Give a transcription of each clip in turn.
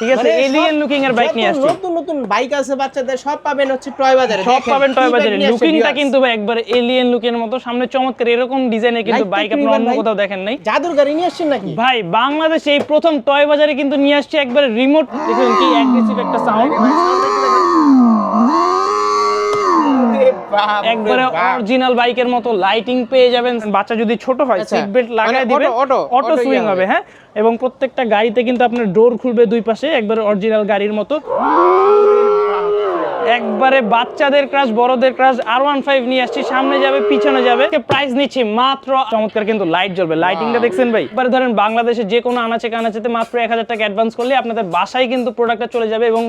ঠিক আছে মানে এলিয়েন লুকিং এর বাইক নিয়ে আসছি। নতুন নতুন বাইক আছে বাচ্চাদের সব পাবেন হচ্ছে টয় বাজারে। সব পাবেন টয় বাজারে। লুকিংটা কিন্তু ভাই একবারে এলিয়েন লুকের মতো। সামনে চমৎকার এরকম ডিজাইনের কিন্তু বাইক আপনি অন্য কোথাও দেখেন নাই। জাদুর গাড়ি নিয়ে আসছেন নাকি? ভাই বাংলাদেশে এই প্রথম টয় বাজারে কিন্তু নিয়ে আসছে একবারে রিমোট দেখুন কি অ্যাগ্রেসিভ একটা সাউন্ড একবারে অরিজিনাল বাইকের মতো লাইটিং পেয়ে যাবেন। বাচ্চা যদি ছোট হয় আচ্ছা, সিট বেল্ট লাগায় মানে দিবে auto, auto, অটো সুইং হবে। হ্যাঁ? এবং প্রত্যেকটা গাড়িতে কিন্তু আপনার ডোর খুলবে দুই পাশে একবারে অরিজিনাল গাড়ির মতো। একবারে বাচ্চাদের ক্রাশ বড়দের ক্রাশ আর ওয়ান ফাইভ নিয়ে আসছি সামনে যাবে পিছনে যাবে। প্রাইস নিচ্ছি মাত্র চমৎকার কিন্তু লাইট জ্বলবে। লাইটিংটা দেখছেন ভাই? এবারে ধরেন বাংলাদেশে যে কোনো আনাচে কানাচেতে মাত্র এক হাজার টাকা অ্যাডভান্স করলে আপনাদের বাসায় কিন্তু প্রোডাক্টটা চলে যাবে এবং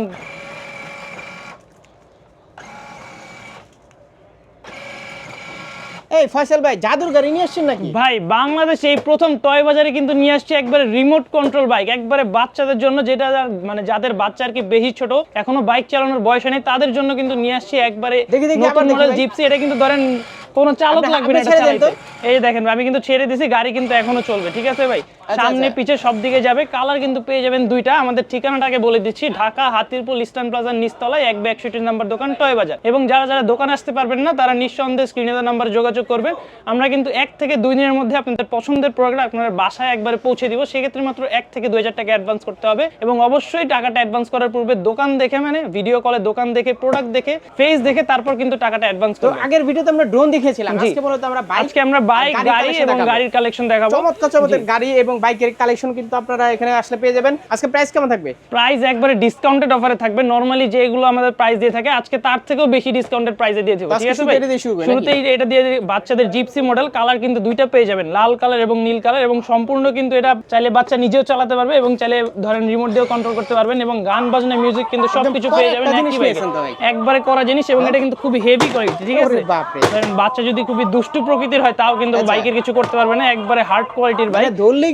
এই ফয়সাল ভাই জাদুর গাড়ি নিয়ে আসছেন নাকি? ভাই বাংলাদেশে এই প্রথম টয় বাজারে কিন্তু নিয়ে আসছে একবারে রিমোট কন্ট্রোল বাইক একবারে বাচ্চাদের জন্য যেটা মানে যাদের বাচ্চা আর কি বেশি ছোট এখনও বাইক চালানোর বয়স নেই তাদের জন্য কিন্তু নিয়ে আসছে একবারে দেখি, দেখি, নতুন মডেল জিপসি এটা কিন্তু ধরেন কোনো চালক লাগবে না। এই দেখেন আমি কিন্তু ছেড়ে দিছি গাড়ি কিন্তু এখনও চলবে ঠিক আছে ভাই? সামনে আচ্ছা। পিছে সব দিকে যাবে কালার কিন্তু পেয়ে যাবেন দুইটা। আমাদের ঠিকানাটাকে বলে দিচ্ছি ঢাকা হাতিরপুল ইস্টার্ন প্লাজার নিচতলায় এক একষট্টি নাম্বার দোকান টয় বাজার। এবং যারা যারা দোকান আসতে পারবেন না তারা নিঃসন্দেহে স্ক্রিনে নাম্বার যোগাযোগ করবেন। আমরা কিন্তু এক থেকে দুই দিনের মধ্যে আপনাদের পছন্দের প্রোডাক্ট আপনার বাসায় একবারে পৌঁছে দিব। সেক্ষেত্রে মাত্র এক থেকে দুই হাজার টাকা অ্যাডভান্স করতে হবে। এবং অবশ্যই টাকাটা অ্যাডভান্স করার পূর্বে দোকান দেখে মানে ভিডিও কলে দোকান দেখে প্রোডাক্ট দেখে ফেস দেখে তারপর কিন্তু টাকাটা অ্যাডভান্স তো করবেন। আগের ভিডিওতে আমরা ড্রোন দেখিয়েছিলাম। জি। আজকে বলতে আমরা বাইক আজকে আমরা বাইক গাড়ি এবং গাড়ির কালেকশন দেখাবো। চমৎকার চমৎকার। গাড়ি এবং বাইকের কালেকশন কিন্তু আপনারা এখানে আসলে পেয়ে যাবেন। আজকে প্রাইস কেমন থাকবে? প্রাইস একবারে ডিসকাউন্টেড অফারে থাকবে। নরমালি যেগুলো আমাদের প্রাইস দিয়ে থাকে আজকে তার থেকেও বেশি ডিসকাউন্টেড প্রাইসে দিয়ে দেবো। ঠিক আছে ভাই? শুরুতেই এটা দিয়ে বাচ্চাদের জিপসি মডেল কালার কিন্তু দুইটা পেয়ে যাবেন। লাল কালার এবং নীল কালার এবং সম্পূর্ণ কিন্তু এটা চাইলে বাচ্চা নিজেও চালাতে পারবে এবং চাইলে ধরেন রিমোট দিয়েও কন্ট্রোল করতে পারবেন এবং গান বাজনা মিউজিক কিন্তু সবকিছু পেয়ে যাবেন। একবারে করা জিনিস এবং এটা কিন্তু খুবই হেভি কোয়ালিটি ঠিক আছে? বাচ্চা যদি খুবই দুষ্টু প্রকৃতির হয় তাও কিন্তু আচ্ছা। বাইকের কিছু করতে পারবে না। একবারে হার্ড কোয়ালিটির বাইক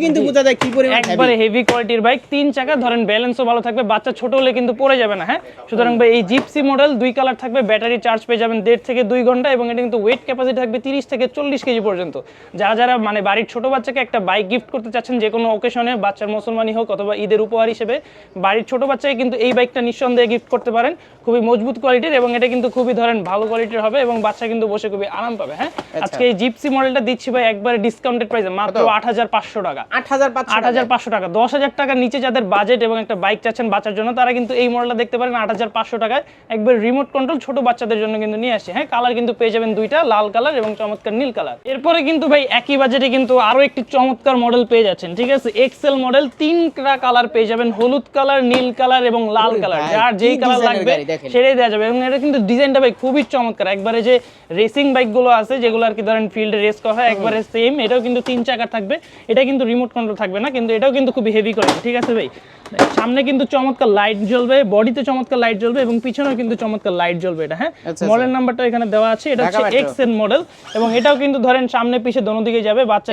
কিন্তু বোঝা যায় কি পরিমাণ একবারে। হেভি কোয়ালিটির বাইক তিন চাকা ধরেন ব্যালেন্সও ভালো থাকবে বাচ্চা ছোট হলে কিন্তু পড়ে যাবে না হ্যাঁ? সুতরাং ভাই এই জিপসি মডেল দুই কালার থাকবে ব্যাটারি চার্জ পেয়ে যাবেন দেড় থেকে দুই ঘণ্টা এবং এটা কিন্তু ওয়েট ক্যাপাসিটি থাকবে তিরিশ থেকে চল্লিশ কেজি পর্যন্ত। যারা যারা মানে বাড়ির ছোট বাচ্চাকে একটা বাইক গিফট করতে চাচ্ছেন যে কোনো ওকেশনে বাচ্চার মুসলমানি হোক অথবা ঈদের উপহার হিসেবে বাড়ির ছোট বাচ্চাকে কিন্তু এই বাইকটা নিঃসন্দেহে গিফট করতে পারেন। খুবই মজবুত কোয়ালিটির এবং এটা কিন্তু খুবই ধরেন ভালো কোয়ালিটির হবে এবং বাচ্চা কিন্তু বসে খুবই আরাম পাবে হ্যাঁ? আজকে এই জিপসি মডেলটা দিচ্ছি ভাই একবারে ডিসকাউন্টেড প্রাইসে মাত্র আট হাজার পাঁচশো টাকা। আট হাজার পাঁচশো আট হাজার পাঁচশো টাকা। দশ হাজার টাকার নিচে যাদের বাজেট এবং একটা বাইক চাচ্ছেন বাচ্চার জন্য তারা কিন্তু এই মডেলটা দেখতে পারেন আট হাজার পাঁচশো টাকায়। একবার রিমোট কন্ট্রোল ছোট বাচ্চাদের জন্য কিন্তু নিয়ে আসে হ্যাঁ? কালার কিন্তু পেয়ে যাবেন দুইটা লাল কালার এবং চমৎকার নীল কালার এরপরে কিন্তু ভাই একই বাজেটে কিন্তু আরও একটি চমৎকার মডেল পেয়ে যাচ্ছেন ঠিক আছে? এক্সেল মডেল তিনটা কালার পেয়ে যাবেন হলুদ কালার নীল কালার এবং লাল কালার যার যেই কালার লাগবে দেখেন। সেটাই দেওয়া যাবে। এবং এটা কিন্তু ডিজাইনটা ভাই খুবই চমৎকার। একবারে যে রেসিং বাইকগুলো আছে যেগুলো আর কি ধরেন ফিল্ডে রেস করা হয় একবারে সেম এটাও কিন্তু তিন চাকার থাকবে। এটা কিন্তু রিমোট কন্ট্রোল থাকবে না কিন্তু এটাও কিন্তু খুবই হেভি করে। ঠিক আছে ভাই? সামনে কিন্তু চমৎকার লাইট জ্বলবে বডিতে চমৎকার লাইট জ্বলবে এবং পিছনেও কিন্তু চমৎকার লাইট জ্বলবে এটা হ্যাঁ? আচ্ছা, মডেল নাম্বারটা এখানে দেওয়া আছে এটা হচ্ছে এক্স এন মডেল এবং এটাও কিন্তু ধরেন সামনে পিছে দোনো দিকে যাবে বাচ্চা।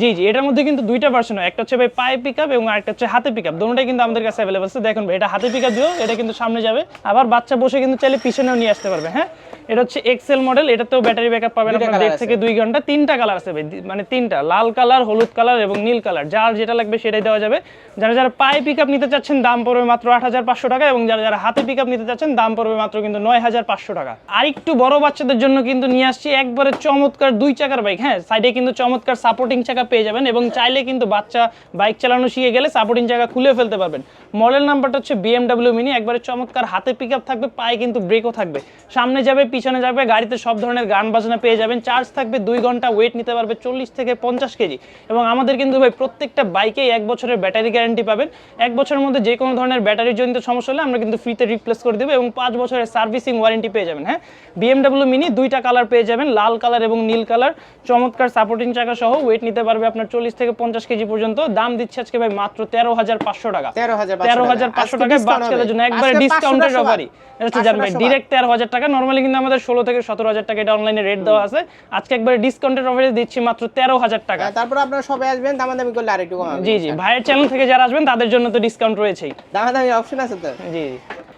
জি জি এটার মধ্যে কিন্তু দুইটা ভার্সন হয় একটা হচ্ছে ভাই পায়ে পিকআপ এবং আরেকটা হচ্ছে হাতে পিকআপ দুটোটাই কিন্তু আমাদের কাছে অ্যাভেলেবল আছে দেখুন ভাই এটা হাতে পিকআপ দিও এটা কিন্তু সামনে যাবে আবার বাচ্চা বসে কিন্তু চাইলে পিছনেও নিয়ে আসতে পারবে হ্যাঁ? এটা হচ্ছে এক্সেল মডেল এটাতেও ব্যাটারি ব্যাকআপ পাবেন আপনার দেড় থেকে দুই ঘণ্টা। তিনটা কালার আছে ভাই মানে তিনটা। লাল কালার হলুদ কালার এবং নীল কালার যার যেটা লাগবে সেটাই দেওয়া যাবে। যারা যারা পায়ে পিকআপ নিতে চাচ্ছেন দাম পড়বে মাত্র আট হাজার পাঁচশো টাকা এবং যারা যারা হাতে পিকআপ নিতে চাচ্ছেন দাম পড়বে মাত্র কিন্তু নয় হাজার পাঁচশো টাকা। আর একটু বড় বাচ্চাদের জন্য কিন্তু নিয়ে আসছি একবারে চমৎকার দুই চাকার বাইক হ্যাঁ সাইডে কিন্তু চমৎকার সাপোর্টিং চাকা পেয়ে যাবেন এবং চাইলে কিন্তু বাচ্চা বাইক চালানো শিখে গেলে সাপোর্টিং চাকা খুলে ফেলতে পারবেন। মডেল নাম্বারটা হচ্ছে বিএমডাব্লিউ মিনি একবারে চমৎকার হাতে পিকআপ থাকবে পায়ে কিন্তু ব্রেকও থাকবে। সামনে যাবে পিছনে যাবে গাড়িতে সব ধরনের গান বাজনা পেয়ে যাবেন। চার্জ থাকবে দুই ঘণ্টা ওয়েট নিতে পারবে চল্লিশ থেকে পঞ্চাশ কেজি। এবং আমাদের কিন্তু ভাই প্রত্যেকটা বাইকেই এক বছরের ব্যাটারি গ্যারান্টি পাবেন। এক বছরের মধ্যে যে কোনো ধরনের ব্যাটারি জনিত সমস্যা হলে আমরা কিন্তু ফ্রিতে রিপ্লেস করে দেবো এবং পাঁচ বছরের সার্ভিসিং ওয়ারেন্টি পেয়ে যাবেন হ্যাঁ? বিএমডাব্লিউ মিনি দুইটা কালার পেয়ে যাবেন লাল কালার এবং নীল কালার চমৎকার সাপোর্টিং চাকা সহ ওয়েট নিতে পারবে আপনার চল্লিশ থেকে পঞ্চাশ কেজি পর্যন্ত। দাম দিচ্ছে আজকে ভাই মাত্র তেরো হাজার পাঁচশো টাকা। তেরো হাজার পাঁচশো টাকায় বাচ্চাদের জন্য একবারে ডিসকাউন্টের অফারই জান ভাই ডিরেক্ট তেরো হাজার টাকা। নর্মালি কিন্তু আমাদের ষোলো থেকে সতেরো হাজার টাকা এটা অনলাইনে রেট দেওয়া আছে। আজকে একবারে ডিসকাউন্টের অফারে দিচ্ছি মাত্র তেরো হাজার টাকা। তারপর আপনারা সবাই আসবেন দামাদামি করলে আরেকটু জি জি ভাইয়ের চ্যানেল থেকে যারা আসবেন তাদের জন্য তো ডিসকাউন্ট রয়েছেই। দামাদামি অপশন আছে তো? জি।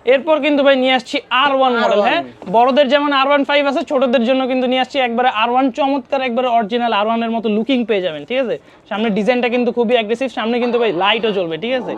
এরপর কিন্তু ভাই নিয়ে আসছি আর ওয়ান মডেল হ্যাঁ? বড়দের যেমন আর ওয়ান ফাইভ আছে ছোটদের জন্য কিন্তু নিয়ে আসছি একবারে আর ওয়ান চমৎকার একবারে অরিজিনাল আর ওয়ানের মতো লুকিং পেয়ে যাবেন ঠিক আছে? সামনে ডিজাইনটা কিন্তু খুবই অ্যাগ্রেসিভ সামনে কিন্তু ভাই লাইটও জ্বলবে ঠিক আছে?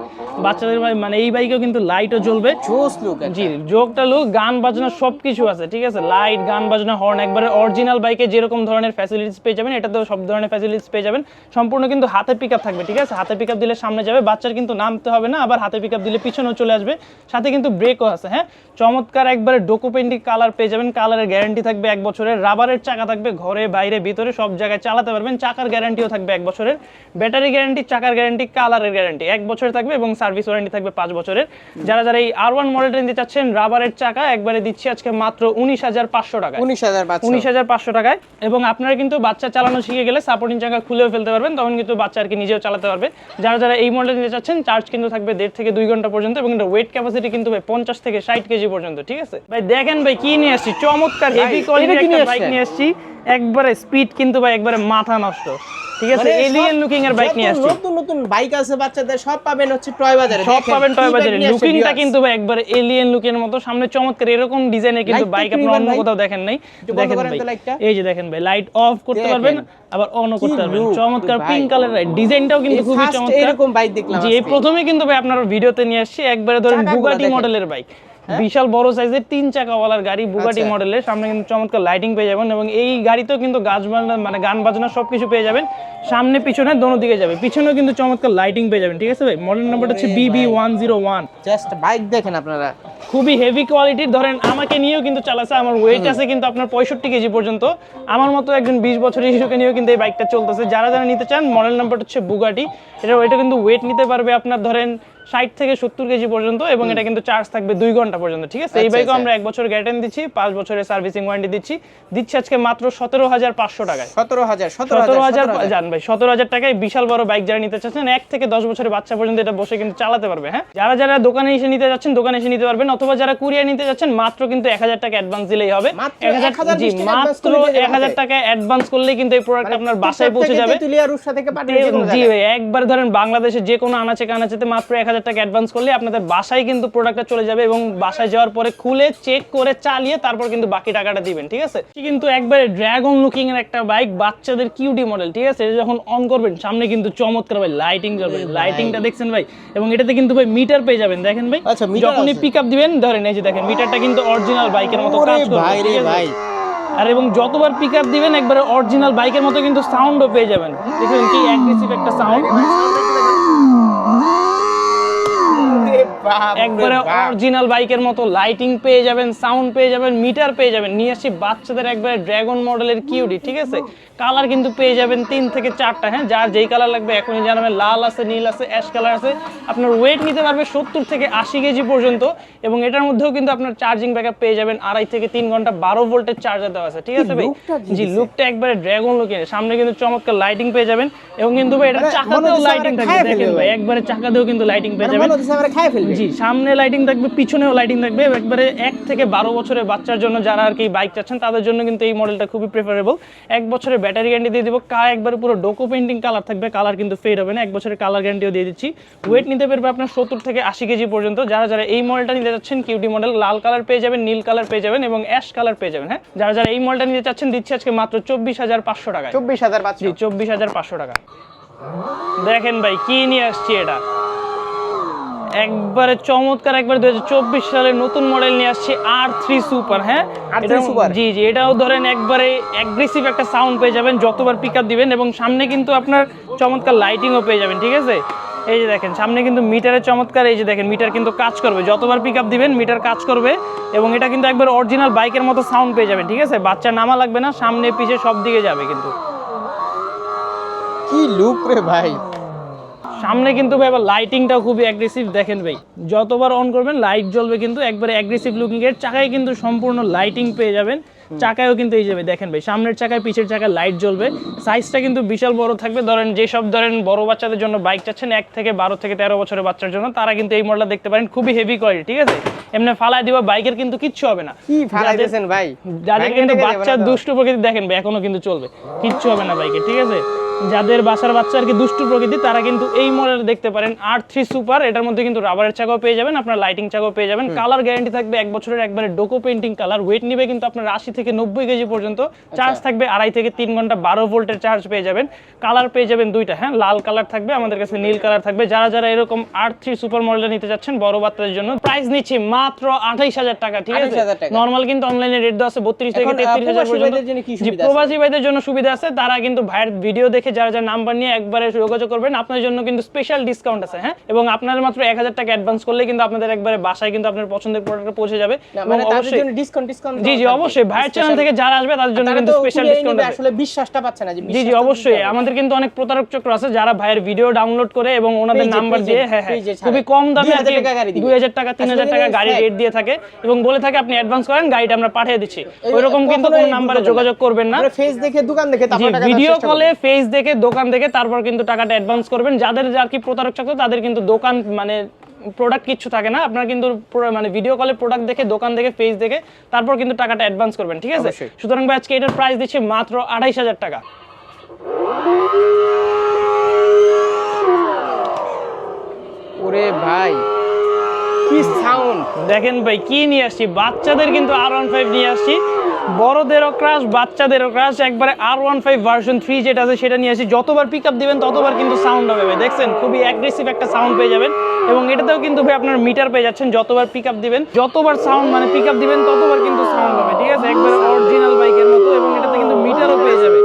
বাচ্চাদের ভাই মানে এই বাইকেও কিন্তু লাইটও জ্বলবে। জোস লুক জি যোগটা লুক গান বাজনা সব কিছু আছে ঠিক আছে? লাইট গান বাজনা হর্ন একবারে অরিজিনাল বাইকে যেরকম ধরনের ফ্যাসিলিটিস পেয়ে যাবেন এটাতেও সব ধরনের ফ্যাসিলিটিস পেয়ে যাবেন। সম্পূর্ণ কিন্তু হাতে পিক থাকবে ঠিক আছে? হাতে পিক দিলে সামনে যাবে বাচ্চার কিন্তু নামতে হবে না আবার হাতে পিক দিলে পিছনেও চলে আসবে। সাথে কিন্তু ব্রেকও আছে হ্যাঁ? চমৎকার একবারে ডোকোপেন্টিক কালার পেয়ে যাবেন কালারের গ্যারান্টি থাকবে এক বছরের রাবারের চাকা থাকবে ঘরে বাইরে ভিতরে সব জায়গায় চালাতে পারবেন চাকার গ্যারান্টিও থাকবে এক বছরের ব্যাটারি গ্যারান্টি চাকার গ্যারান্টি কালারের গ্যারান্টি এক বছর থাকবে এবং সার্ভিস ওয়ারেন্টি থাকবে পাঁচ বছরের। যারা যারা এই আর ওয়ান মডেলটা নিতে চাচ্ছেন রাবারের চাকা একবারে দিচ্ছি আজকে মাত্র উনিশ হাজার পাঁচশো টাকা উনিশ হাজার উনিশ হাজার পাঁচশো টাকায় এবং আপনারা কিন্তু বাচ্চা চালানো শিখে গেলে সাপোর্টিং চাকা খুলেও ফেলতে পারবেন তখন কিন্তু বাচ্চা আর কি নিজেও চালাতে পারবে। যারা যারা এই মডেল নিতে চাচ্ছেন চার্জ কিন্তু থাকবে দেড় থেকে দুই ঘণ্টা পর্যন্ত এবং এটা ওয়েট ক্যাপাসিটি কিন্তু পঞ্চাশ থেকে ষাট কেজি পর্যন্ত ঠিক আছে? ভাই দেখেন ভাই কি নিয়ে আসছি? চমৎকার হেভি কোয়ালিটির একটা বাইক নিয়ে আসছি। একবারে স্পিড কিন্তু ভাই একবারে মাথা নষ্ট। ঠিক আছে মানে এলিয়েন লুকিং এর বাইক নিয়ে আসছি। নতুন নতুন বাইক আছে বাচ্চাদের সব পাবেন হচ্ছে টয় বাজারে সব পাবেন টয় বাজারে লুকিংটা কিন্তু ভাই একবারে এলিয়েন লুকের মতো সামনে চমৎকার এরকম ডিজাইনের কিন্তু বাইক আপনি অন্য কোথাও দেখেন নাই। দেখেন ভাই। এই যে দেখেন ভাই লাইট অফ করতে পারবেন আবার অনও করতে পারবেন। চমৎকার পিঙ্ক কালার ডিজাইনটাও কিন্তু খুবই চমৎকার। এরকম বাইক দেখলাম জি এই প্রথমে কিন্তু ভাই আপনার ভিডিওতে নিয়ে আসছি একবারে ধরেন বুগাটি মডেলের বাইক বিশাল বড় সাইজের তিন চাকাওয়ালার গাড়ি বুগাটি আচ্ছা। মডেলের সামনে কিন্তু চমৎকার লাইটিং পেয়ে যাবেন এবং এই গাড়িতেও কিন্তু গাছ বাজনা মানে গান বাজনা সবকিছু পেয়ে যাবেন। সামনে পিছনে দোনো দিকে যাবে। পিছনেও কিন্তু চমৎকার লাইটিং পেয়ে যাবেন ঠিক আছে ভাই? মডেল নাম্বারটা হচ্ছে BB one zero one just bike দেখেন আপনারা। খুবই হেভি কোয়ালিটির ধরেন আমাকে নিয়েও কিন্তু চালাচ্ছে আমার ওয়েট আছে কিন্তু আপনার পঁয়ষট্টি কেজি পর্যন্ত। আমার মতো একজন বিশ বছরের শিশুকে নিয়েও কিন্তু এই বাইকটা চলতেছে। যারা যারা নিতে চান মডেল নাম্বারটা হচ্ছে বুগাটি এটা এটা কিন্তু ওয়েট নিতে পারবে আপনার ধরেন ষাট থেকে সত্তর কেজি পর্যন্ত এবং এটা কিন্তু চার্জ থাকবে দুই ঘণ্টা পর্যন্ত ঠিক আছে? এই আচ্ছা, বাইকে আচ্ছা। আমরা এক বছর গ্যারেন্টি দিচ্ছি পাঁচ বছরের সার্ভিসিং ওয়ারেন্টি দিচ্ছি। দিচ্ছি আজকে মাত্র সতেরো হাজার পাঁচশো টাকায়। সতেরো হাজার সতেরো হাজার জান ভাই সতেরো হাজার টাকায় বিশাল বড় বাইক যারা নিতে চাচ্ছেন এক থেকে দশ বছরের বাচ্চা পর্যন্ত এটা বসে কিন্তু চালাতে পারবে হ্যাঁ? যারা যারা দোকানে এসে নিতে যাচ্ছেন দোকানে এসে নিতে পারবেন অথবা যারা কুরিয়ার নিতে যাচ্ছেন মাত্র কিন্তু এক হাজার টাকা অ্যাডভান্স দিলেই হবে। মাত্র 1000 জি 1020 টাকা advance মাত্র করলে দিয়ে এক হাজার টাকা অ্যাডভান্স করলেই কিন্তু এই প্রোডাক্ট আপনার বাসায় পৌঁছে যাবে। জি একবার ধরেন বাংলাদেশে যে কোনো আনাচে কানাচেতে মাত্র এক হাজার টাকা অ্যাডভান্স করলে আপনাদের বাসায় কিন্তু প্রোডাক্টটা চলে যাবে এবং বাসায় যাওয়ার পরে খুলে চেক করে চালিয়ে তারপর কিন্তু বাকি টাকাটা দিবেন ঠিক আছে? কিন্তু একবারে ড্রাগন লুকিং এর একটা বাইক বাচ্চাদের কিউটি মডেল ঠিক আছে? এটা যখন অন করবেন সামনে কিন্তু চমৎকার ভাই লাইটিং জ্বলবে। লাইটিংটা দেখছেন ভাই? এবং এটাতে কিন্তু ভাই মিটার পেয়ে যাবেন দেখেন ভাই? আচ্ছা, যখনই। পিক আপ দিবেন ধরেন এই যে দেখেন মিটারটা কিন্তু অরিজিনাল বাইকের মতো কাজ করবে ভাই। আর এবং যতবার পিক আপ দিবেন একবারে অরিজিনাল বাইকের মতো কিন্তু সাউন্ডও পেয়ে যাবেন। দেখুন কি অ্যাগ্রেসিভ একটা সাউন্ড ওরে বাপ রে একবারে। অরিজিনাল বাইকের মতো লাইটিং পেয়ে যাবেন সাউন্ড পেয়ে যাবেন মিটার পেয়ে যাবেন। নিয়ে আসছি বাচ্চাদের একবারে ড্রাগন মডেলের কিউডি ঠিক আছে? কালার কিন্তু পেয়ে যাবেন তিন থেকে চারটা হ্যাঁ? যার যেই কালার লাগবে এখনই জানাবেন। লাল আছে নীল আছে অ্যাশ কালার আছে। আপনার ওয়েট নিতে পারবে সত্তর থেকে আশি কেজি পর্যন্ত এবং এটার মধ্যেও কিন্তু আপনার চার্জিং ব্যাকআপ পেয়ে যাবেন। আড়াই থেকে তিন ঘণ্টা বারো ভোল্টের চার্জার দেওয়া আছে ঠিক আছে ভাই? জি লুকটা একবারে ড্রাগন লুকের সামনে কিন্তু চমৎকার লাইটিং পেয়ে যাবেন। এবং কিন্তু ভাই এটা মানে চাকাতেও লাইটিং থাকবে দেখেন ভাই। একবারে চাকাতেও কিন্তু লাইটিং পেয়ে মানে যাবেন। ফেলবে। জি সামনে লাইটিং থাকবে পিছনেও লাইটিং থাকবে একবারে এক থেকে বারো বছরের বাচ্চার জন্য যারা আর কি বাইক চাচ্ছেন তাদের জন্য কিন্তু এই মডেলটা খুবই প্রেফারেবল এক বছরের ব্যাটারি গ্যারান্টি দিয়ে দিব কা একবারে পুরো ডোকো পেন্টিং কালার থাকবে কালার কিন্তু ফেড হবে না এক বছরের কালার গ্যারান্টিও দিয়ে দিচ্ছি। ওয়েট নিতে পারবে আপনার সত্তর থেকে আশি কেজি পর্যন্ত। যারা যারা এই মডেলটা নিতে চাচ্ছেন কিউটি মডেল লাল কালার পেয়ে যাবেন নীল কালার পেয়ে যাবেন এবং অ্যাশ কালার পেয়ে যাবেন হ্যাঁ? যারা যারা এই মডেলটা নিতে চাচ্ছেন দিচ্ছি আজকে মাত্র চব্বিশ হাজার পাঁচশো টাকায়। চব্বিশ হাজার চব্বিশ হাজার পাঁচশো টাকা। দেখেন ভাই কি নিয়ে আসছি এটা? একবারে চমৎকার একবার দুই চব্বিশ সালের নতুন মডেল নিয়ে আসছি আর থ্রি সুপার হ্যাঁ? R3 এটার- Super? জি জি এটাও ধরেন একবারে অ্যাগ্রেসিভ একটা সাউন্ড পেয়ে যাবেন যতবার পিক আপ দিবেন এবং সামনে কিন্তু আপনার চমৎকার লাইটিংও পেয়ে যাবেন ঠিক আছে? এই যে দেখেন সামনে কিন্তু মিটারের চমৎকার এই যে দেখেন মিটার কিন্তু কাজ করবে যতবার পিক আপ দিবেন মিটার কাজ করবে এবং এটা কিন্তু একবার অরিজিনাল বাইকের মতো সাউন্ড পেয়ে যাবেন ঠিক আছে? বাচ্চা নামা লাগবে না সামনে পিছে সব দিকে যাবে কিন্তু। কি লুক রে ভাই? সামনে কিন্তু ভাই আবার লাইটিংটাও খুবই অ্যাগ্রেসিভ দেখেন ভাই। যতবার অন করবেন লাইট জ্বলবে কিন্তু একবারে অ্যাগ্রেসিভ লুকিং এর চাকায় কিন্তু সম্পূর্ণ লাইটিং পেয়ে যাবেন। চাকায়ও কিন্তু এই যাবে দেখেন ভাই সামনের চাকায় পিছের চাকায় লাইট জ্বলবে। সাইজটা কিন্তু বিশাল বড় থাকবে। ধরেন যেসব ধরেন বড় বাচ্চাদের জন্য বাইক চাচ্ছেন এক থেকে বারো থেকে তেরো বছরের বাচ্চার জন্য তারা কিন্তু এই মডেলটা দেখতে পারেন খুবই হেভি কোয়ালিটি ঠিক আছে? এমনি ফালায় দিবা বাইকের কিন্তু কিচ্ছু হবে না। কি ফালাই দিয়েছেন ভাই? যাদের কিন্তু না দুষ্টু প্রকৃতি দেখেন ভাই এখনও কিন্তু চলবে। কিচ্ছু হবে না বাইকে ঠিক আছে? যাদের বাসার বাচ্চা আর কি দুষ্টু প্রকৃতি তারা কিন্তু এই মডেল দেখতে পারেন। আর থ্রি সুপার এটার মধ্যে কিন্তু রাবারের চাকাও পেয়ে যাবেন আপনার লাইটিং চাকাও পেয়ে যাবেন। কালার গ্যারান্টি থাকবে এক বছরের একবারে ডোকো পেন্টিং কালার ওয়েট নিবে কিন্তু আপনার আশি থেকে নব্বই কেজি পর্যন্ত। চার্জ থাকবে আড়াই থেকে তিন ঘণ্টা বারো ভোল্টের চার্জ পেয়ে যাবেন। কালার পেয়ে যাবেন দুইটা হ্যাঁ লাল কালার থাকবে আমাদের কাছে নীল কালার থাকবে। যারা যারা এরকম আর থ্রি সুপার মডেল নিতে যাচ্ছেন বড় বাচ্চাদের জন্য প্রাইস নিচ্ছি মাত্র আঠাইশ হাজার টাকা ঠিক আছে? 28,000 নর্মাল কিন্তু অনলাইনে রেট দেওয়া আছে বত্রিশ থেকে তেত্রিশ হাজার পর্যন্ত? প্রবাসী ভাইদের জন্য সুবিধা আছে তারা কিন্তু ভাইয়ের ভিডিও দেখে যারা যারা নাম্বার নিয়ে একবারে যোগাযোগ করবেন আপনার জন্য কিন্তু স্পেশাল ডিসকাউন্ট আছে হ্যাঁ? এবং আপনার মাত্র এক হাজার টাকা অ্যাডভান্স করলে কিন্তু আপনাদের একবারে বাসায় কিন্তু আপনার পছন্দের প্রোডাক্টটা পৌঁছে যাবে। মানে অবশ্যই জন্য ডিসকাউন্ট ডিসকাউন্ট জি জি অবশ্যই। ভাইয়ের চ্যানেল থেকে যারা আসবে তাদের জন্য কিন্তু স্পেশাল ডিসকাউন্ট আছে। আসলে বিশ্বাসটা পাচ্ছে না জি জি অবশ্যই। আমাদের কিন্তু অনেক প্রতারক চক্র আছে যারা ভাইয়ের ভিডিও ডাউনলোড করে এবং ওনাদের নাম্বার দিয়ে হ্যাঁ হ্যাঁ। খুবই কম দামে 2000 টাকা গাড়ি দিবে। দুই হাজার টাকা তিন হাজার টাকা গাড়ি রেট দিয়ে থাকে এবং বলে থাকে আপনি অ্যাডভান্স করেন গাড়িটা আমরা পাঠিয়ে দিচ্ছি। ওইরকম কিন্তু কোনো নাম্বারে যোগাযোগ করবেন না। ফেস দেখে দোকান দেখে ভিডিও কলে। ফেস দেখে দোকান দেখে তারপর কিন্তু টাকাটা অ্যাডভান্স করবেন। যাদের আর কি প্রতারক চক্র তাদের কিন্তু দোকান মানে প্রোডাক্ট কিচ্ছু থাকে না। আপনার কিন্তু মানে ভিডিও কলে প্রোডাক্ট দেখে দোকান দেখে পেজ দেখে তারপর কিন্তু টাকাটা অ্যাডভান্স করবেন ঠিক আছে? সুতরাং ভাই আজকে এটার প্রাইস দিচ্ছি মাত্র আড়াইশ হাজার টাকা। ওরে ভাই কি সাউন্ড দেখেন ভাই কি নিয়ে আসছি? বাচ্চাদের কিন্তু আর ওয়ান ফাইভ নিয়ে আসছি। বড়দেরও ক্রাশ বাচ্চাদেরও ক্রাশ একবারে R one five version three যেটা আছে সেটা নিয়ে আসি। যতবার পিক আপ দেবেন, ততবার কিন্তু সাউন্ড হবে দেখছেন, খুবই অ্যাগ্রেসিভ একটা সাউন্ড পেয়ে যাবেন। এবং এটাতেও কিন্তু ভাই আপনার মিটার পেয়ে যাচ্ছেন, যতবার পিক আপ দেবেন, যতবার সাউন্ড মানে পিক আপ দিবেন, ততবার কিন্তু সাউন্ড হবে, ঠিক আছে? একবারে অরিজিনাল বাইকের মতো এবং এটাতে কিন্তু মিটারও পেয়ে যাবে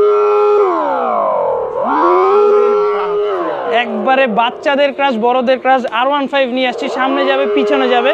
একবারে বাচ্চাদের ক্রাশ বড়দের ক্রাশ আর ওয়ান ফাইভ নিয়ে আসছি। সামনে যাবে পিছনে যাবে।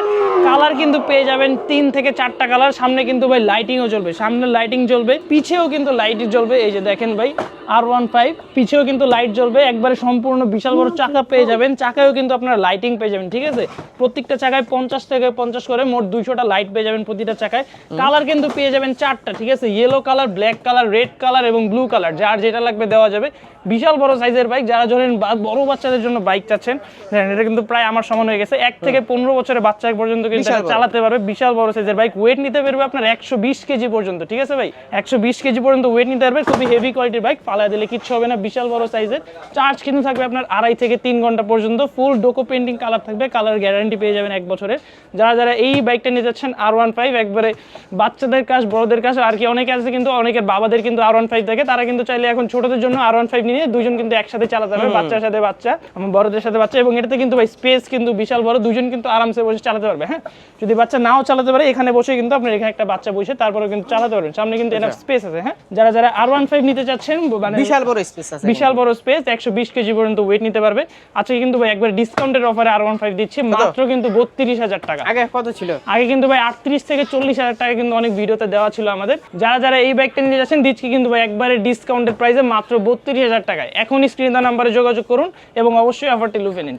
কালার কিন্তু পেয়ে যাবেন তিন থেকে চারটা কালার সামনে কিন্তু ভাই লাইটিংও চলবে সামনে লাইটিং জ্বলবে পিছেও কিন্তু লাইট জ্বলবে। এই যে দেখেন ভাই আর ওয়ান ফাইভ পিছেও কিন্তু লাইট জ্বলবে। একবারে সম্পূর্ণ বিশাল বড় চাকা পেয়ে যাবেন। চাকায়ও কিন্তু আপনারা লাইটিং পেয়ে যাবেন ঠিক আছে? প্রত্যেকটা চাকায় পঞ্চাশ থেকে পঞ্চাশ করে মোট দুইশোটা লাইট পেয়ে যাবেন প্রতিটা চাকায়। কালার কিন্তু পেয়ে যাবেন চারটা ঠিক আছে? Yellow colour black colour red colour এবং ব্লু কালার যার যেটা লাগবে দেওয়া যাবে। বিশাল বড় সাইজের বাইক। যারা ধরেন বড় বাচ্চাদের জন্য বাইক চাচ্ছেন এটা কিন্তু প্রায় আমার সমান হয়ে গেছে। এক থেকে পনেরো বছরের বাচ্চা পর্যন্ত কিন্তু। চালাতে পারবে। বিশাল বড় সাইজের বাইক। ওয়েট নিতে পারবে আপনার একশো বিশ কেজি পর্যন্ত ঠিক আছে ভাই? একশো বিশ কেজি পর্যন্ত ওয়েট নিতে পারবে। খুবই হেভি কোয়ালিটির বাইক ফালা দিলে কিচ্ছু হবে না। বিশাল বড় সাইজের। চার্জ কিন্তু থাকবে আপনার আড়াই থেকে তিন ঘণ্টা পর্যন্ত। ফুল ডোকো পেন্টিং কালার থাকবে। কালার গ্যারান্টি পেয়ে যাবেন এক বছরের। যারা যারা এই বাইকটা নিয়ে যাচ্ছেন আর ওয়ান ফাইভ একবারে বাচ্চাদের কাজ বড়দের কাজ আর কি অনেকে আছে কিন্তু অনেকের বাবাদের কিন্তু আর ওয়ান ফাইভ থাকে। তারা কিন্তু চাইলে এখন ছোটদের জন্য আর ওয়ান ফাইভ নিয়ে দুজন কিন্তু একসাথে চালাতে পারবে বাচ্চার সাথে বাচ্চা আমার বড়দের সাথে বাচ্চা এবং এটাতে কিন্তু ভাই স্পেস কিন্তু বিশাল বড় দুজন কিন্তু আরামসে বসে চালাতে পারবে হ্যাঁ? যদি বাচ্চা নাও চালাতে পারে এখানে বসে কিন্তু আপনার এখানে একটা বাচ্চা বসে তারপরে কিন্তু চালাতে পারবেন। সামনে কিন্তু এটা স্পেস আছে হ্যাঁ? যারা যারা আর ওয়ান ফাইভ নিতে চাচ্ছেন মানে বিশাল বড় স্পেস আছে। বিশাল বড় স্পেস একশো বিশ কেজি পর্যন্ত ওয়েট নিতে পারবে। আজকে কিন্তু ভাই একবার ডিসকাউন্টের অফারে আর ওয়ান ফাইভ দিচ্ছি মাত্র কিন্তু বত্রিশ হাজার টাকা। আগে কত ছিল? আগে কিন্তু ভাই আটত্রিশ থেকে চল্লিশ হাজার টাকা কিন্তু অনেক ভিডিওতে দেওয়া ছিল আমাদের। যারা যারা এই বাইকটা নিয়ে যাচ্ছেন দিচ্ছি কিন্তু ভাই একবারে ডিসকাউন্টের প্রাইসে মাত্র বত্রিশ হাজার টাকায়। এখনই স্ক্রিন দা নাম্বারে যোগাযোগ করুন এবং অবশ্যই অফারটি লুফে নিন।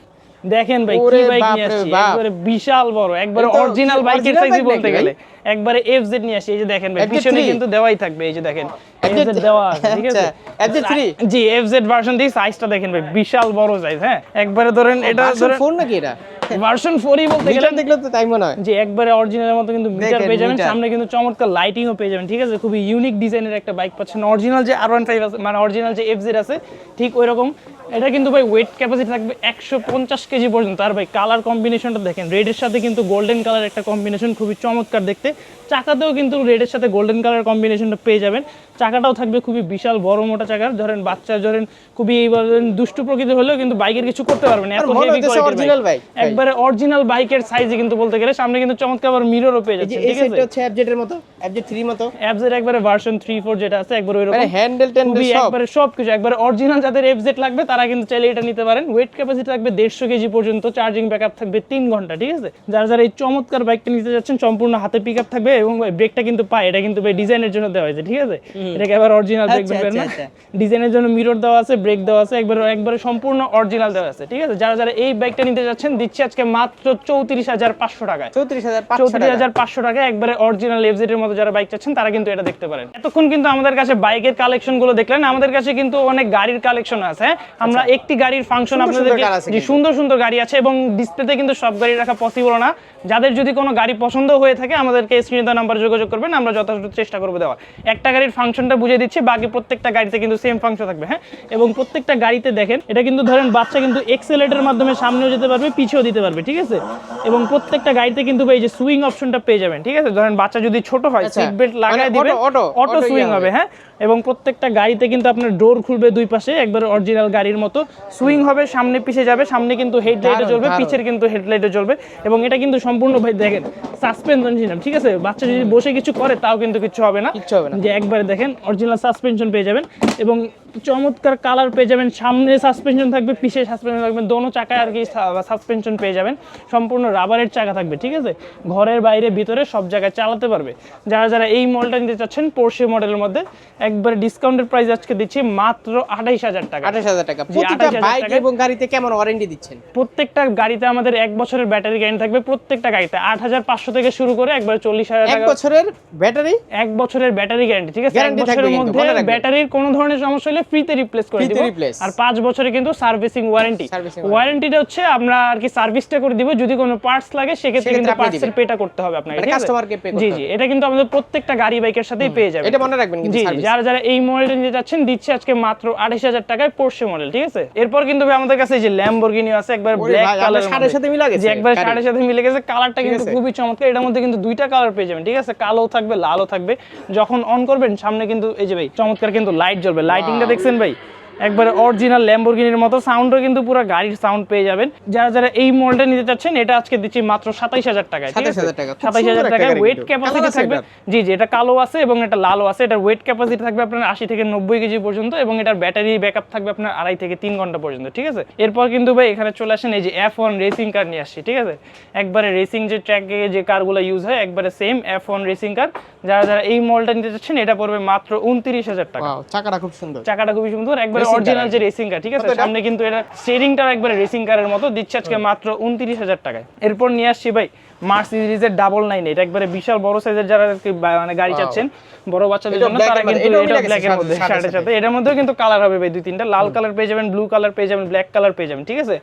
দেখেন ভাই কি বাইক নিয়ে আসছি? একবারে বিশাল বড় একবারে অরিজিনাল বাইকের সাইজই বলতে গেলে। একবারে এফজেড নিয়ে আসছি এই যে দেখেন ভাই পিছনে কিন্তু দেওয়াই থাকবে এই যে দেখেন এফজেড দেওয়া আছে ঠিক আছে? আচ্ছা, FZ3 জি এফজেড ভার্সন সাইজটা দেখেন ভাই বিশাল বড় সাইজ হ্যাঁ? একবারে ধরেন এটা ধরেন ফোন নাকি এটা? ভার্সন 4ই বলতে গেলে দেখলে তো তাই মনে হয়। যে একবারে অরিজিনালের মতো কিন্তু মিটার পেয়ে যাবেন সামনে কিন্তু চমৎকার লাইটিংও পেয়ে যাবেন ঠিক আছে? খুবই ইউনিক ডিজাইনের একটা বাইক পাচ্ছেন। অরিজিনাল যে আর ওয়ান ফাইভ আছে মানে অরিজিনাল যে এফ আছে ঠিক ওই রকম এটা কিন্তু ভাই ওয়েট ক্যাপাসিটি থাকবে একশো পঞ্চাশ কেজি পর্যন্ত। আর ভাই কালার কম্বিনেশনটা দেখেন রেডের সাথে কিন্তু গোল্ডেন কালার একটা কম্বিনেশন খুবই চমৎকার দেখতে। চাকাতেও কিন্তু রেডের সাথে গোল্ডেন কালার কম্বিনেশনটা পেয়ে যাবেন। চাকাটাও থাকবে খুবই বিশাল বড় মোটা চাকার। ধরেন বাচ্চা ধরেন খুবই এইবার ধরেন দুষ্টু প্রকৃতির হলেও কিন্তু বাইকের কিছু করতে পারবেন এত হেভি একবারে অরিজিনাল বাইকের সাইজে কিন্তু বলতে গেলে সামনে কিন্তু চমৎকার আবার মিররও পেয়ে যাচ্ছে ঠিক আছে? হচ্ছে এফজেড মতো এফজেড 3 মতো। অ্যাপসের একবারে ভার্সন 3 4 যেটা আছে একবারে ওইরকম। মানে হ্যান্ডেল টেন্ডেল সব। একবারে সবকিছু একবারে অরিজিনাল যাদের এফজেড লাগবে তারা কিন্তু চাইলে এটা নিতে পারেন। ওয়েট ক্যাপাসিটি থাকবে দেড়শো কেজি পর্যন্ত চার্জিং ব্যাকআপ থাকবে তিন ঘণ্টা ঠিক আছে? যারা যারা এই চমৎকার বাইকটা নিতে যাচ্ছেন সম্পূর্ণ হাতে পিক আপ থাকবে এবং ব্রেকটা কিন্তু পায়। এটা কিন্তু ডিজাইনের জন্য দেওয়া হয়েছে ঠিক আছে? এটাকে আবার অরিজিনাল ব্রেক আচ্ছা, না? আচ্ছা, ডিজাইনের জন্য মিরর দেওয়া আছে ব্রেক দেওয়া আছে একবারে একবারে সম্পূর্ণ অরিজিনাল দেওয়া আছে ঠিক আছে? যারা যারা এই বাইকটা নিতে যাচ্ছেন দিচ্ছি আজকে মাত্র চৌত্রিশ হাজার পাঁচশো টাকায়। 34500 চৌত্রিশ হাজার পাঁচশো টাকা একবারে অরিজিনাল এফজেড এর মতো যারা বাইক চাচ্ছেন তারা কিন্তু এটা দেখতে পারেন। এতক্ষণ কিন্তু আমাদের কাছে বাইকের কালেকশনগুলো দেখলেন আমাদের কাছে কিন্তু অনেক গাড়ির কালেকশন আছে? আমরা একটি গাড়ির ফাংশন আচ্ছা। আপনাদেরকে। সুন্দর সুন্দর গাড়ি আছে এবং ডিসপ্লেতে কিন্তু সব গাড়ি রাখা পসিবল না। যাদের যদি কোনো গাড়ি পছন্দ হয়ে থাকে আমাদেরকে স্ক্রিনে দেওয়া নাম্বার যোগাযোগ করবেন আমরা যথাযথ চেষ্টা করব দেওয়া একটা গাড়ির ফাংশনটা বুঝিয়ে দিচ্ছি বাকি প্রত্যেকটা গাড়িতে কিন্তু সেম ফাংশন থাকবে হ্যাঁ? এবং প্রত্যেকটা গাড়িতে দেখেন এটা কিন্তু ধরেন বাচ্চা কিন্তু এক্সেলেটের মাধ্যমে সামনেও যেতে পারবে পিছিয়েও দিতে পারবে ঠিক আছে? এবং প্রত্যেকটা গাড়িতে কিন্তু এই যে সুইং অপশনটা পেয়ে যাবেন ঠিক আছে? ধরেন বাচ্চা যদি ছোট হয় আচ্ছা, সিট বেল্ট লাগায় মানে দিবেন অটো ইয়ে সুইং হবে। হবে হ্যাঁ? এবং প্রত্যেকটা গাড়িতে কিন্তু আপনার ডোর খুলবে দুই পাশে একবার অরিজিনাল গাড়ির মতো। সুইং হবে সামনে পিছে যাবে সামনে কিন্তু হেডলাইটে চলবে জ্বলবে পিছের কিন্তু হেডলাইটে জ্বলবে। এবং এটা কিন্তু সম্পূর্ণ ভাই দেখেন সাসপেনশন সিস্টেম ঠিক আছে? বাচ্চা যদি বসে কিছু করে তাও কিন্তু কিছু হবে না। কিচ্ছু হবে না। যে একবারে দেখেন অরিজিনাল সাসপেনশন পেয়ে যাবেন। এবং চমৎকার কালার পেয়ে যাবেন। সামনে সাসপেনশন থাকবে পিছে সাসপেনশন থাকবে দোনো চাকায় আর কি সাসপেনশন পেয়ে যাবেন। সম্পূর্ণ রাবারের চাকা থাকবে ঠিক আছে? ঘরের বাইরে ভিতরে সব জায়গায় চালাতে পারবে। যারা যারা এই মডেলটা নিতে চাচ্ছেন পোর্শে মডেলের মধ্যে একবারে ডিসকাউন্টের প্রাইস আজকে দিচ্ছি মাত্র আঠাইশ হাজার টাকা। আঠাশ হাজার টাকা। প্রতিটা 28,000 বাইক এবং গাড়িতে কেমন ওয়ারেন্টি দিচ্ছেন? প্রত্যেকটা গাড়িতে আমাদের এক বছরের ব্যাটারি গ্যারেন্টি থাকবে প্রত্যেকটা গাড়িতে। আট হাজার পাঁচশো থেকে শুরু করে একবার চল্লিশ হাজার এক বছরের ব্যাটারি এক বছরের ব্যাটারি গ্যারান্টি ঠিক আছে? এক বছরের মধ্যে ব্যাটারির কোনো ধরনের সমস্যা হলে ফ্রিতে রিপ্লেস করে দিব। আর পাঁচ বছরে কিন্তু সার্ভিসিং ওয়ারেন্টি ওয়ারেন্টিটা হচ্ছে আমরা আর কি সার্ভিসটা করে দিব যদি কোনো পার্টস লাগে সেক্ষেত্রে কিন্তু পার্টসের পেটা করতে হবে আপনাকে মানে ঠিক customer-কে pay করতে জি জি এটা কিন্তু আমাদের প্রত্যেকটা গাড়ি বাইকের সাথেই পেয়ে যাবে এটা মনে রাখবেন কিন্তু জি যারা যারা এই মডেলটা নিতে চাচ্ছেন দিচ্ছে আজকে মাত্র আঠাশ হাজার টাকায় পোর্শে মডেল ঠিক আছে? এরপর কিন্তু আমাদের কাছে যে ল্যাম্বরগিনি আছে একবার ব্ল্যাক কালার শাড়ির সাথে মিলা গেছে। একবার। শাড়ির সাথে মিলে গেছে কালারটা কিন্তু খুবই চমৎকার। এটার মধ্যে কিন্তু দুইটা কালার পেয়ে যাবেন ঠিক আছে? কালো থাকবে লালও থাকবে। যখন অন করবেন সামনে কিন্তু এই যে ভাই চমৎকার কিন্তু লাইট জ্বলবে। লাইটিংটা দেখছেন ভাই? একবারে অরিজিনাল ল্যাম্বরগিনির মতো। সাউন্ডও কিন্তু পুরো গাড়ির সাউন্ড পেয়ে যাবেন। যারা যারা এই মডেলটা নিতে চাচ্ছেন এটা আজকে দিচ্ছি মাত্র সাতাইশ হাজার টাকায় ঠিক আছে? 27,000 টাকা। সাতাইশ হাজার টাকায় ওয়েট ক্যাপাসিটি থাকবে। জি জি এটা কালো আছে এবং এটা লালও আছে। এটার ওয়েট ক্যাপাসিটি থাকবে আপনার আশি থেকে নব্বই কেজি পর্যন্ত এবং এটার ব্যাটারি ব্যাকআপ থাকবে আপনার আড়াই থেকে তিন ঘণ্টা পর্যন্ত ঠিক আছে? এরপর কিন্তু ভাই এখানে চলে আসেন এই যে এফ ওয়ান রেসিং কার নিয়ে আসছি ঠিক আছে? একবারে রেসিং যে ট্র্যাকে যে কারগুলো ইউজ হয় একবারে same F one racing car যারা যারা এই মডেলটা নিতে চাচ্ছেন এটা পড়বে মাত্র উনত্রিশ হাজার টাকা। চাকাটা খুব সুন্দর। চাকাটা খুবই সুন্দর। একবারে অরিজিনাল যে রেসিং কার ঠিক আছে? সামনে কিন্তু এটা স্টিয়ারিংটাও একবারে রেসিং কারের মতো দিচ্ছে আজকে মাত্র উনত্রিশ হাজার টাকায়। এরপর নিয়ে আসছি ভাই মার্সিডিজের ডাবল নাইন এটা একবারে বিশাল বড় সাইজের যারা মানে গাড়ি চাচ্ছেন বড় বাচ্চাদের জন্য তারা কিন্তু এটা ব্ল্যাকের মধ্যে শার্টের সাথে। এটার মধ্যেও কিন্তু কালার হবে ভাই দুই তিনটা। লাল কালার পেয়ে যাবেন ব্লু কালার পেয়ে যাবেন ব্ল্যাক কালার পেয়ে যাবেন ঠিক আছে?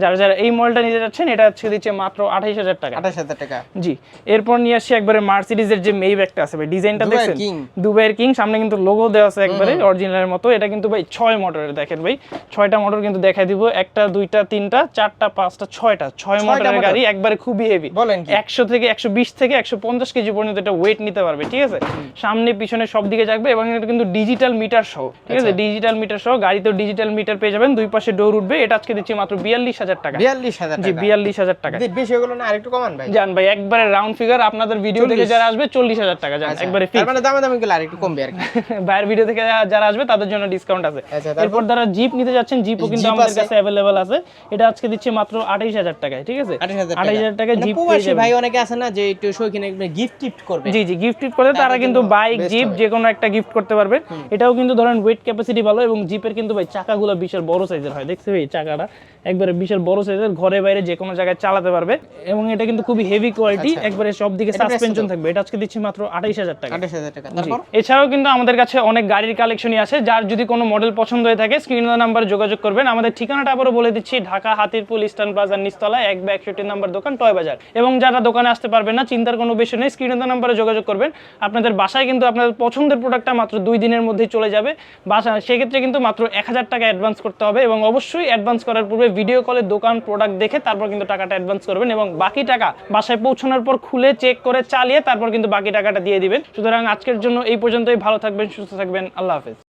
যারা যারা এই মডেলটা নিতে যাচ্ছেন এটা আজকে দিচ্ছে মাত্র আঠাইশ হাজার টাকা। আঠাশ হাজার টাকা। জি। এরপর নিয়ে একবারে মার্সিডিজের যে মেই ব্যাগটা আছে ভাই ডিজাইনটা দেখছেন? দুবাইয়ের কিং সামনে কিন্তু লোগো দেওয়া আছে একবারে অরিজিনালের মতো। এটা কিন্তু ভাই ছয় মোটরের দেখেন ভাই। ছয়টা মোটর কিন্তু দেখাই দিব একটা দুইটা তিনটা চারটা পাঁচটা ছয়টা। ছয় মোটরের মোটর? গাড়ি একবারে খুবই হেভি বলেন একশো থেকে একশো বিশ থেকে একশো পঞ্চাশ কেজি পর্যন্ত এটা ওয়েট নিতে পারবে ঠিক আছে? সামনে পিছনে সব দিকে যাবে এবং এটা কিন্তু ডিজিটাল মিটার সহ ঠিক আছে? ডিজিটাল মিটার সহ গাড়িতেও ডিজিটাল মিটার পেয়ে যাবেন দুই পাশে ডোর উঠবে। এটা আজকে দিচ্ছি মাত্র বিয়াল্লিশ হাজার টাকা। বিয়াল্লিশ হাজার জি টাকা। বিয়াল্লিশ হাজার টাকা। বেশি হয়ে গেলো না? আরেকটু কমান ভাই। জান ভাই একবারে রাউন্ড ফিগার আপনাদের ভিডিও থেকে যারা আসবে চল্লিশ হাজার টাকা জান আচ্ছা, একবারে ফিক্স মানে দামে দামে গেলে আরেকটু কমবে আর কি। বাইরের ভিডিও থেকে যারা- আসবে তাদের জন্য ডিসকাউন্ট আছে। আচ্ছা? এরপর যারা জিপ নিতে যাচ্ছেন জিপও কিন্তু আমাদের কাছে অ্যাভেলেবেল আছে। এটা আজকে দিচ্ছে মাত্র আঠাইশ হাজার টাকায় ঠিক আছে? আঠাশ হাজার আঠাইশ হাজার টাকায় মানে জিপ পেয়ে প্রবাসী ভাই অনেকে আছে না যে একটু শৌখিন গিফট টিফট করবে। জি জি গিফট টিফট করে তারা কিন্তু বাইক জিপ। যে কোনো একটা গিফট করতে পারবে। এটাও কিন্তু ধরেন ওয়েট ক্যাপাসিটি ভালো এবং জিপের কিন্তু ভাই চাকাগুলো বিশাল বড় সাইজের হয়। দেখছি ভাই চাকাটা? একবারে বিশাল বড় সাইজের ঘরে বাইরে যে কোনো জায়গায় চালাতে পারবে। এবং এটা কিন্তু খুবই হেভি কোয়ালিটি আচ্ছা। একবারে সব দিকে সাসপেনশন থাকবে। এটা আজকে দিচ্ছি মাত্র আঠাইশ হাজার টাকা। হাজার টাকা। তারপর? এছাড়াও কিন্তু আমাদের কাছে অনেক গাড়ির কালেকশনই আছে। যার যদি কোনো মডেল পছন্দ হয়ে থাকে স্ক্রিন নাম্বারে যোগাযোগ করবেন। আমাদের ঠিকানাটা আবারও বলে দিচ্ছি ঢাকা হাতিরপুল ইস্টার্ন প্লাজার নিচতলা এক বা একষট্টি নাম্বার দোকান টয় বাজার। এবং যারা দোকানে আসতে পারবেন না চিন্তার কোনো বিষয় নেই স্ক্রিন নাম্বারে যোগাযোগ করবেন। আপনাদের বাসায় কিন্তু আপনাদের পছন্দের প্রোডাক্টটা মাত্র দুই দিনের মধ্যেই চলে যাবে। বাসা সেক্ষেত্রে কিন্তু মাত্র এক হাজার টাকা অ্যাডভান্স করতে হবে এবং অবশ্যই অ্যাডভান্স করার পূর্বে ভিডিও কলে দোকান প্রোডাক্ট দেখে তারপর কিন্তু টাকাটা অ্যাডভান্স করবেন এবং বাকি টাকা বাসায় পৌঁছানোর পর খুলে চেক করে চালিয়ে তারপর কিন্তু বাকি টাকাটা দিয়ে দিবেন। সুতরাং আজকের জন্য এই পর্যন্তই। ভালো থাকবেন, সুস্থ থাকবেন। আল্লাহ হাফেজ।